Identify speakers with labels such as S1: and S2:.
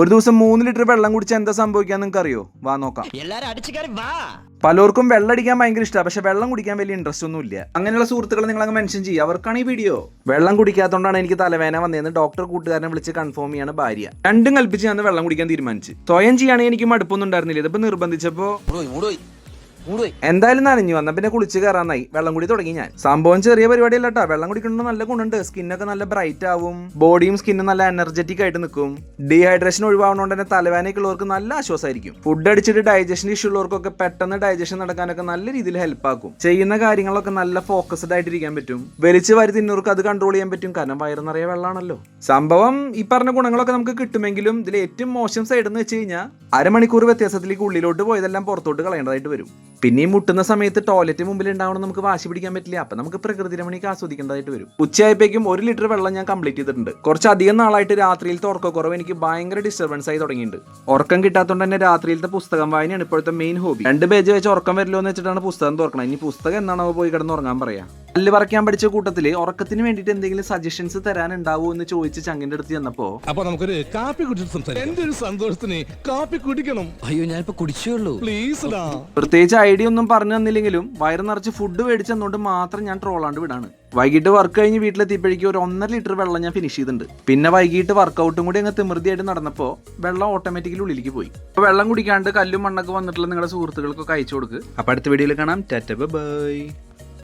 S1: ഒരു ദിവസം മൂന്ന് ലിറ്റർ വെള്ളം കുടിച്ചാൽ എന്താ സംഭവിക്കാൻ നിങ്ങൾക്ക് അറിയോ വാ നോക്കാം. പലർക്കും വെള്ളം അടിക്കാൻ ഭയങ്കര ഇഷ്ടമാണ് പക്ഷെ വെള്ളം കുടിക്കാൻ വലിയ ഇൻട്രസ്റ്റ് ഒന്നും ഇല്ല. അങ്ങനെയുള്ള സുഹൃത്തുക്കളെ നിങ്ങൾ അങ്ങ് മെൻഷൻ ചെയ്യുക അവർക്കാണ് ഈ വീഡിയോ വെള്ളം കുടിക്കാത്തതുകൊണ്ടാണ് എനിക്ക് തലവേന വന്നതെന്ന് ഡോക്ടർ കൂട്ടുകാരനെ വിളിച്ച് കൺഫേം ചെയ്യാണ് ഭാര്യ. രണ്ടും കൽപ്പിച്ച് ഞാൻ വെള്ളം കുടിക്കാൻ തീരുമാനിച്ചു. സ്വയം ചെയ്യുകയാണെങ്കിൽ എനിക്ക് മടുപ്പൊന്നും ഉണ്ടായിരുന്നില്ല. ഇതിപ്പോ നിർബന്ധിച്ചപ്പോ
S2: മൂടുപോയി മൂടുപോയി മൂടുപോയി.
S1: എന്തായാലും നനഞ്ഞു. വന്ന പിന്നെ കുളിച്ച് കയറാനായി. വെള്ളം കുടി തുടങ്ങി ഞാൻ. സംഭവം ചെറിയ പരിപാടി അല്ല കേട്ടോ വെള്ളം കുടിക്കുന്നത് നല്ല ഗുണുണ്ട് സ്കിന്നൊക്കെ നല്ല ബ്രൈറ്റ് ആവും. ബോഡിയും സ്കിന്നും നല്ല എനർജറ്റിക് ആയിട്ട് നിൽക്കും ഡീഹൈഡ്രേഷൻ ഒഴിവാകുന്നതുകൊണ്ട് തന്നെ തലവേനയൊക്കെ ഉള്ളവർക്ക് നല്ല ആശ്വാസമായിരിക്കും. ഫുഡ് അടിച്ചിട്ട് ഡൈജഷൻ ഇഷ്യൂ ഉള്ളവർക്കൊക്കെ പെട്ടെന്ന് ഡൈജഷൻ നടക്കാനൊക്കെ നല്ല രീതിയിൽ ഹെൽപ്പ് ആക്കും. ചെയ്യുന്ന കാര്യങ്ങളൊക്കെ നല്ല ഫോക്കസ്ഡ് ആയിട്ടിരിക്കാൻ പറ്റും. വലിച്ചു വാരി തിന്നവർക്ക് അത് കൺട്രോൾ ചെയ്യാൻ പറ്റും. കാരണം വയറ് നിറയെ വെള്ളമാണല്ലോ. സംഭവം ഈ പറഞ്ഞ ഗുണങ്ങളൊക്കെ നമുക്ക് കിട്ടുമെങ്കിലും ഇതിൽ ഏറ്റവും മോശം സൈഡ് എന്ന് വെച്ച് കഴിഞ്ഞാൽ അരമണിക്കൂർ വ്യത്യാസത്തിലേക്ക് ഉള്ളിലോട്ട് പോയതെല്ലാം പുറത്തോട്ട് കളയേണ്ടതായിട്ട് വരും. പിന്നെ ഈ മുട്ടുന്ന സമയത്ത് ടോയ്ലറ്റ് മുമ്പിൽ ഉണ്ടാവണം നമുക്ക് വാശി പിടിക്കാൻ പറ്റില്ല. അപ്പൊ നമുക്ക് പ്രകൃതി രമണിക്ക് ആസ്വദിക്കേണ്ടതായിട്ട് വരും. ഉച്ചയായപ്പോഴേക്കും ഒരു ലിറ്റർ വെള്ളം ഞാൻ കംപ്ലീറ്റ് ചെയ്തിട്ടുണ്ട്. കുറച്ച് അധികം നാളായിട്ട് രാത്രിയിലത്തെ ഉറക്കക്കുറവ് എനിക്ക് ഭയങ്കര ഡിസ്റ്റർബൻസ് ആയി തുടങ്ങിയിട്ടുണ്ട്. ഉറക്കം കിട്ടാത്തതുകൊണ്ട് തന്നെ രാത്രിയിലത്തെ പുസ്തകം വായനയാണ് ഇപ്പോഴത്തെ മെയിൻ ഹോബി രണ്ട് പേജ് വെച്ച് ഉറക്കം വരില്ലോ എന്ന് വെച്ചിട്ടാണ് പുസ്തകം തുറക്കണം ഇനി പുസ്തകം എന്നാണോ പോയി കിടന്ന് ഉറങ്ങാൻ പറയാ? പല്ല് പറിക്കാൻ പഠിച്ച കൂട്ടത്തിൽ ഉറക്കത്തിന് വേണ്ടിയിട്ട് എന്തെങ്കിലും സജഷൻസ് തരാൻ ഉണ്ടാവോ എന്ന് ചോദിച്ച് ചങ്ങിന്റെ അടുത്ത് ചെന്നപ്പോ
S3: അപ്പൊ നമുക്കൊരു കാപ്പി കുടിച്ചിട്ട് സംസാരിക്കാം. എന്റെ ഒരു സന്തോഷത്തിന് കാപ്പി കുടിക്കണം.
S2: അയ്യോ ഞാനിപ്പോ കുടിച്ചേ ഉള്ളൂ.
S3: പ്ലീസ്
S1: പ്രത്യേകിച്ച് ഐഡിയ ഒന്നും പറഞ്ഞു തന്നില്ലെങ്കിലും വയറ് നിറച്ച് ഫുഡ് മേടിച്ചെന്നുകൊണ്ട് മാത്രം ഞാൻ ട്രോളാണ്ട് വിടാണ്. വൈകിട്ട് വർക്ക് കഴിഞ്ഞ് വീട്ടിലെത്തിയപ്പോഴേക്കും ഒരു ഒന്നര ലിറ്റർ വെള്ളം ഞാൻ ഫിനിഷ് ചെയ്തിട്ടുണ്ട്. പിന്നെ വൈകിട്ട് വർക്കൗട്ടും കൂടി അങ്ങ് തിമൃതിയായിട്ട് നടന്നപ്പോൾ വെള്ളം ഓട്ടോമാറ്റിക്കലി ഉള്ളിലേക്ക് പോയി. അപ്പോൾ വെള്ളം കുടിക്കാണ്ട് കല്ലും മണ്ണൊക്കെ വന്നിട്ടുള്ള നിങ്ങളുടെ സുഹൃത്തുക്കൾക്കൊക്കെ അയച്ചു കൊടുക്ക്. അപ്പോൾ അടുത്ത വീഡിയോയിൽ കാണാം. Tata bye.